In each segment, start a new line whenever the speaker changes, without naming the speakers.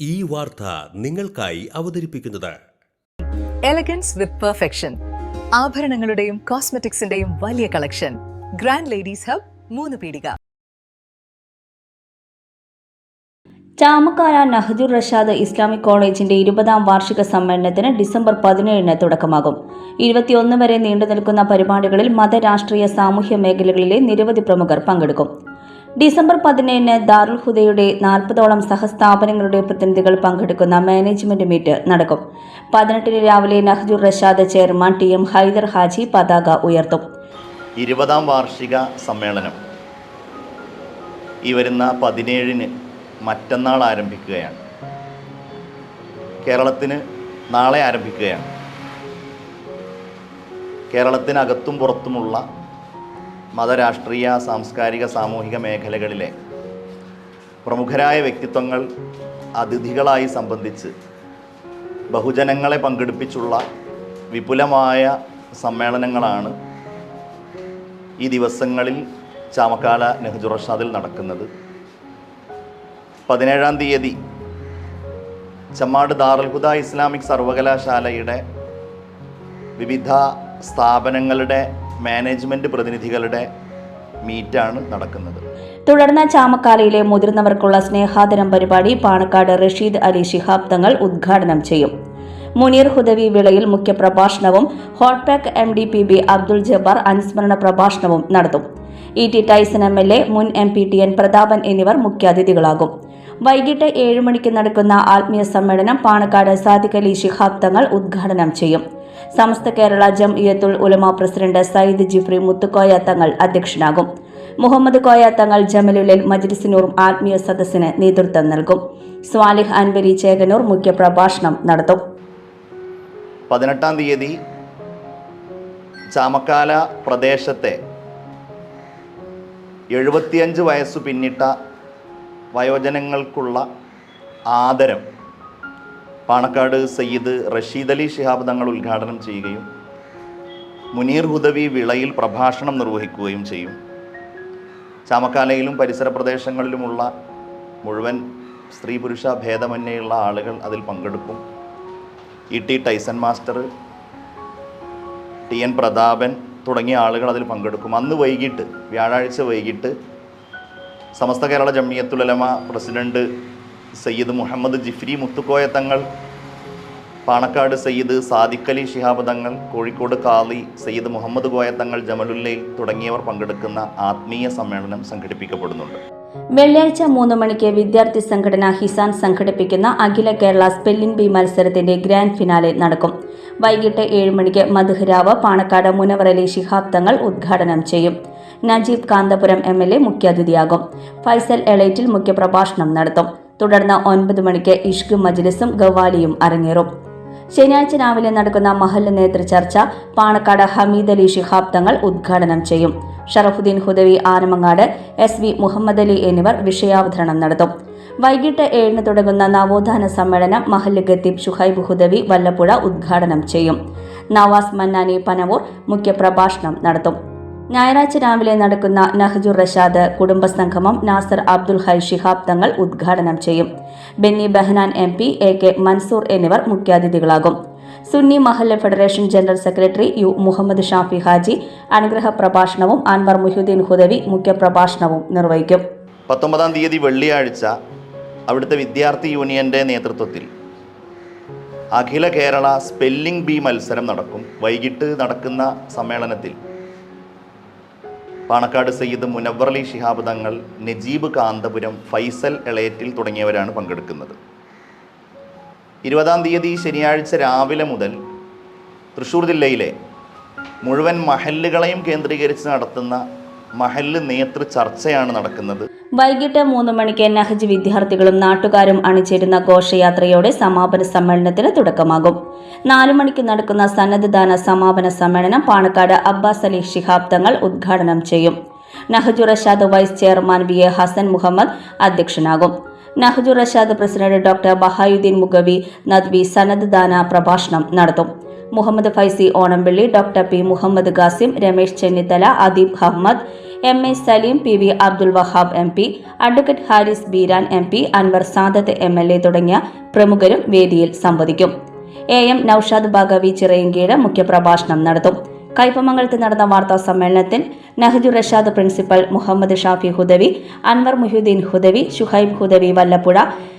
ഈ വാർത്ത നിങ്ങൾക്കായി അവതരിപ്പിക്കുന്നത്.
എലഗൻസ് വിത്ത് പെർഫെക്ഷൻ ആഭരണങ്ങളുടെയും കോസ്മെറ്റിക്സിന്റെയും വലിയ collection grand ladies hub Moonupeedika.
Chamakkala Nahjur Rashad Islamic കോളേജിന്റെ ഇരുപതാം വാർഷിക സമ്മേളനത്തിന് ഡിസംബർ പതിനേഴിന് തുടക്കമാകും. ഇരുപത്തിയൊന്ന് വരെ നീണ്ടു നിൽക്കുന്ന പരിപാടികളിൽ മതരാഷ്ട്രീയ സാമൂഹ്യ മേഖലകളിലെ നിരവധി പ്രമുഖർ പങ്കെടുക്കും. ഡിസംബർ പതിനേഴിന് ദാറുൽ ഹുദയുടെ നാൽപ്പതോളം സഹസ്ഥാപനങ്ങളുടെ പ്രതിനിധികൾ പങ്കെടുക്കുന്ന മാനേജ്മെന്റ് മീറ്റ് നടക്കും. പതിനെട്ടിന് രാവിലെ Nahjur Rashad chairman T M Haidar Haji പതാക ഉയർത്തും.
ഇരുപതാം വാർഷിക സമ്മേളനം. ഈ വരുന്ന പതിനേഴിന് മറ്റന്നാൾ ആരംഭിക്കുകയാണ്. കേരളത്തിന് നാളെ ആരംഭിക്കുകയാണ്. കേരളത്തിനകത്തും പുറത്തുമുള്ള മതരാഷ്ട്രീയ സാംസ്കാരിക സാമൂഹിക മേഖലകളിലെ പ്രമുഖരായ വ്യക്തിത്വങ്ങൾ അതിഥികളായി സംബന്ധിച്ച് ബഹുജനങ്ങളെ പങ്കെടുപ്പിച്ചുള്ള വിപുലമായ സമ്മേളനങ്ങളാണ് ഈ ദിവസങ്ങളിൽ ചാമക്കാല നെഹ്ജുറഷാദിൽ നടക്കുന്നത്. പതിനേഴാം തീയതി ചമ്മാട് ദാറുൽഹുദ ഇസ്ലാമിക് സർവകലാശാലയുടെ വിവിധ സ്ഥാപനങ്ങളുടെ മാനേജ്മെന്റ് പ്രതിനിധികളുടെ മീറ്റാണ് നടക്കുന്നത്.
തുടർന്ന് ചാമക്കാലയിലെ മുതിർന്നവർക്കുള്ള സ്നേഹാദരം പരിപാടി പാണക്കാട് റഷീദ് അലി ശിഹാബ് തങ്ങൾ ഉദ്ഘാടനം ചെയ്യും. മുനീർ ഹുദവി വിളയിൽ മുഖ്യപ്രഭാഷണവും Hotpack M D P B Abdul Jabbar അനുസ്മരണ പ്രഭാഷണവും നടത്തും. E T Tyson M L A മുൻ M P T N Prathapan എന്നിവർ മുഖ്യാതിഥികളാകും. വൈകിട്ട് ഏഴ് മണിക്ക് നടക്കുന്ന ആത്മീയ സമ്മേളനം പാണക്കാട് സാദിഖലി ശിഹാബ് തങ്ങൾ ഉദ്ഘാടനം ചെയ്യും. സമസ്ത കേരള ജംഇയത്തുൽ ഉലമ പ്രസിഡന്റ് സയ്യിദ് ജിഫ്രി മുത്തുക്കോയ തങ്ങൾ അധ്യക്ഷനാകും. മുഹമ്മദ് കോയ തങ്ങൾ ജമലുലിൽ മജ്ലിസിനൂർ ആത്മീയ സദസ്സിന് നേതൃത്വം നൽകും. സ്വാലിഹ് അൻവരി ചേകനൂർ മുഖ്യപ്രഭാഷണം നടത്തും.
പതിനെട്ടാം തീയതി ചാമക്കാല പ്രദേശത്തെ എഴുപത്തിയഞ്ച് വയസ്സ് പിന്നിട്ട വയോജനങ്ങൾക്കുള്ള ആദരം പാണക്കാട് സയ്യിദ് റഷീദ് അലി ഷിഹാബ് തങ്ങൾ ഉദ്ഘാടനം ചെയ്യുകയും മുനീർ ഹുദവി വിളയിൽ പ്രഭാഷണം നിർവഹിക്കുകയും ചെയ്യും. ചാമക്കാലയിലും പരിസര പ്രദേശങ്ങളിലുമുള്ള മുഴുവൻ സ്ത്രീ പുരുഷ ഭേദമന്യേയുള്ള ആളുകൾ അതിൽ പങ്കെടുക്കും. E T Tyson master T N Prathapan തുടങ്ങിയ ആളുകൾ അതിൽ പങ്കെടുക്കും. അന്ന് വൈകിട്ട് വ്യാഴാഴ്ച വൈകിട്ട് സമസ്ത കേരള ജമിയത്തുലമ പ്രസിഡന്റ് സയ്യിദ് മുഹമ്മദ് ജിഫ്രി മുത്തുക്കോയ തങ്ങൾ പാണക്കാട് സയ്യിദ് സാദിഖലി ശിഹാബ് തങ്ങൾ കോഴിക്കോട് കാളി സയ്യിദ് മുഹമ്മദ് കോയ തങ്ങൾ ജമലുല്ലയിൽ തുടങ്ങിയവർ പങ്കെടുക്കുന്ന ആത്മീയ സമ്മേളനം സംഘടിപ്പിക്കപ്പെടുന്നുണ്ട്.
വെള്ളിയാഴ്ച മൂന്ന് മണിക്ക് വിദ്യാർത്ഥി സംഘടന ഹിസാൻ സംഘടിപ്പിക്കുന്ന അഖില കേരള സ്പെല്ലിംഗ് ബി മത്സരത്തിന്റെ ഗ്രാൻഡ് ഫിനാലെ നടക്കും. വൈകിട്ട് ഏഴ് മണിക്ക് മധുഹരാവ് പാണക്കാട് മുനവറലി ശിഹാബ് തങ്ങൾ ഉദ്ഘാടനം ചെയ്യും. Najeeb Kanthapuram M L A മുഖ്യാതിഥിയാകും. ഫൈസൽ എളേറ്റിൽ മുഖ്യപ്രഭാഷണം നടത്തും. തുടർന്ന് ഒൻപത് മണിക്ക് ഇഷ്ക് മജ്ലിസും ഗവാലിയും അരങ്ങേറും. ശനിയാഴ്ച രാവിലെ നടക്കുന്ന മഹല്ല നേതൃ ചർച്ച പാണക്കാട് ഹമീദ് അലി ഷിഹാബ് തങ്ങൾ ഉദ്ഘാടനം ചെയ്യും. ഷറഫുദ്ദീൻ ഹുദവി ആനമങ്ങാട് എസ് വി മുഹമ്മദ് അലി എന്നിവർ വിഷയാവതരണം നടത്തും. വൈകിട്ട് ഏഴിന് തുടങ്ങുന്ന നവോത്ഥാന സമ്മേളനം മഹല്ല് ഖത്തീബ് ഷുഹൈബ് ഹുദവി വല്ലപ്പുഴ ഉദ്ഘാടനം ചെയ്യും. നവാസ് മന്നാനി പനവൂർ മുഖ്യപ്രഭാഷണം നടത്തും. ഞായറാഴ്ച രാവിലെ നടക്കുന്ന നഹജുർ റഷാദ് കുടുംബ സംഗമം നാസർ അബ്ദുൽ ഹൈ ഷിഹാബ് തങ്ങൾ ഉദ്ഘാടനം ചെയ്യും. Benny Behanan M P A K Mansoor എന്നിവർ മുഖ്യാതിഥികളാകും. Sunni Mahallu federation general secretary U Muhammad Shafi Haji അനുഗ്രഹ പ്രഭാഷണവും അൻവർ മുഹ്യുദ്ദീൻ ഹുദവി മുഖ്യപ്രഭാഷണവും നിർവഹിക്കും.
പത്തൊമ്പതാം തീയതി വെള്ളിയാഴ്ച അവിടുത്തെ വിദ്യാർത്ഥി യൂണിയന്റെ നേതൃത്വത്തിൽ അഖില കേരള സ്പെല്ലിംഗ് ബി മത്സരം നടക്കും. വൈകിട്ട് നടക്കുന്ന സമ്മേളനത്തിൽ പാണക്കാട് സയ്യിദ് മുനവർ അലി ശിഹാബ് തങ്ങൾ നജീബ് കാന്തപുരം ഫൈസൽ എളേറ്റിൽ തുടങ്ങിയവരാണ് പങ്കെടുക്കുന്നത്. ഇരുപതാം തീയതി ശനിയാഴ്ച രാവിലെ മുതൽ തൃശ്ശൂർ ജില്ലയിലെ മുഴുവൻ മഹല്ലുകളെയും കേന്ദ്രീകരിച്ച് നടത്തുന്ന മഹല്ല് നേതൃ ചർച്ചയാണ് നടക്കുന്നത്.
വൈകിട്ട് മൂന്ന് മണിക്ക് നഹജ് വിദ്യാർത്ഥികളും നാട്ടുകാരും അണിചേരുന്ന ഘോഷയാത്രയോടെ സമാപന സമ്മേളനത്തിന് തുടക്കമാകും. നാലു മണിക്ക് നടക്കുന്ന സന്നദ്ധദാന സമാപന സമ്മേളനം പാണക്കാട് അബ്ബാസ് അലി ശിഹാബ് തങ്ങൾ ഉദ്ഘാടനം ചെയ്യും. Nahju Rashad vice chairman V A Hassan Muhammad അധ്യക്ഷനാകും. Nahju Rashad president doctor Bahauddeen മുഗവി Nadvi സന്നദ്ധദാന പ്രഭാഷണം നടത്തും. Muhammad Faizy Onampilly doctor P Muhammad Qasim Ramesh Chennithala Adeeb Ahmed M A Saleem P V Abdul Wahab M P advocate Haris Beeran M P Anwar Sadath M L A തുടങ്ങിയ പ്രമുഖരും വേദിയിൽ സംവദിക്കും. A M Naushad Baqavi Chirayinkeezhu മുഖ്യപ്രഭാഷണം നടത്തും. കൈപ്പമംഗലത്ത് നടന്ന വാർത്താ സമ്മേളനത്തിൽ Nahju Rashad principal Muhammad Shafi Hudawi Anwar Muhyuddeen Hudawi Shuhaib Hudawi Vallapuzha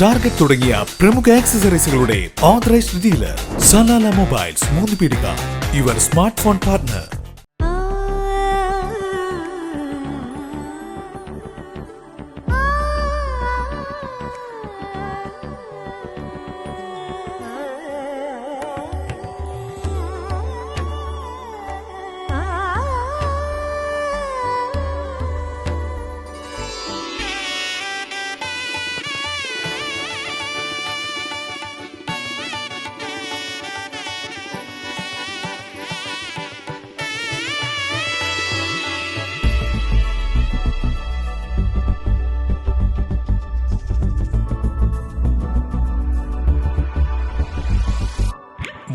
Target തുടങ്ങിയ പ്രമുഖ ആക്സസറീസുകളുടെ authorised dealer Salalah mobiles Moonupeedika your smartphone partner